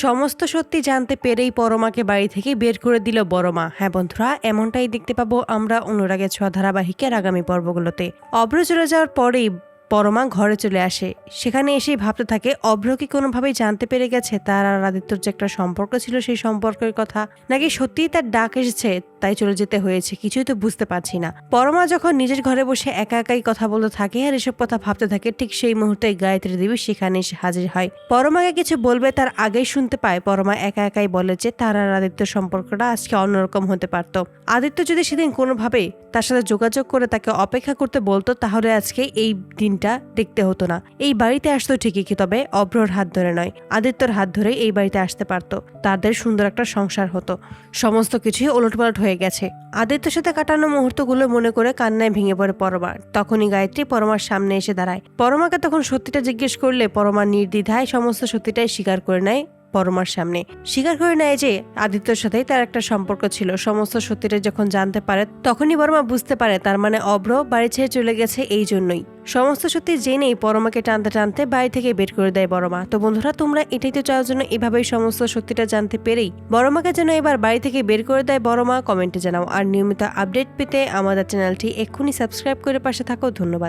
সমস্ত সত্যি জানতে পেরেই পরমাকে বাড়ি থেকে বের করে দিল বড়মা। হ্যাঁ বন্ধুরা, এমনটাই দেখতে পাবো আমরা অনুরাগে ছোঁয়া ধারাবাহিকের আগামী পর্বগুলোতে। অভ্র চলে যাওয়ার পরেই পরমা ঘরে চলে আসে। সেখানে এসেই ভাবতে থাকে, অভ্র কি কোনোভাবেই জানতে পেরে গেছে তার আর আদিত্যর যে একটা সম্পর্ক ছিল সেই সম্পর্কের কথা? নাকি সত্যিই তার ডাক এসেছে তাই চলে যেতে হয়েছে, কিছুই তো বুঝতে পারছি না। পরমা যখন নিজের ঘরে বসে একা একাই কথা বলতে থাকে আর এসব কথা ভাবতে থাকে, ঠিক সেই মুহূর্তে গায়ত্রী দেবী সেখানে এসে হাজির হয়। পরমাকে কিছু বলবে তার আগেই শুনতে পায়, পরমা একা একাই বলে যে তার আর আদিত্যর সম্পর্কটা আজকে অন্যরকম হতে পারত। আদিত্য যদি সেদিন কোনোভাবে তার সাথে যোগাযোগ করে তাকে অপেক্ষা করতে বলতো, তাহলে আজকে এই দিনটা দেখতে হতো না। এই বাড়িতে আসতো ঠিকই, কি তবে অভ্রর হাত ধরে নয়, আদিত্যর হাত ধরে এই বাড়িতে আসতে পারতো। তাদের সুন্দর একটা সংসার হতো। সমস্ত কিছুই ওলটপালট হয়ে গেছে। আদিত্যর সাথে কাটানো মুহূর্তগুলো মনে করে কান্নায় ভেঙে পড়ে পরমা তখনই গায়ত্রী পরমার সামনে এসে দাঁড়ায়। পরমাকে তখন সত্যিটা জিজ্ঞেস করলে পরমা নির্দ্বিধায় সমস্ত সত্যিটাই স্বীকার করে নেয়। পরমার সামনে। স্বীকার করে নেয় যে, আদিত্যর সাথেই তার একটা সম্পর্ক ছিল। সমস্ত সত্যিটা যখন জানতে পারে, তখনই বর্মা বুঝতে পারে তার মানে অভ্র বাড়ি ছেড়ে চলে গেছে এই জন্যই। সমস্ত সত্যি জেনেই পরমাকে টানতে টানতে বাড়ি থেকে বের করে দেয় বড়মা তো বন্ধুরা, তোমরা এটাই তো চাওয়ার জন্য এভাবেই সমস্ত সত্যিটা জানতে পেরেই বড়মাকে যেন এবার বাড়ি থেকে বের করে দেয় বড়মা কমেন্টে জানাও। আর নিয়মিত আপডেট পেতে আমাদের চ্যানেলটি এক্ষুনি সাবস্ক্রাইব করে পাশে থাকো। ধন্যবাদ।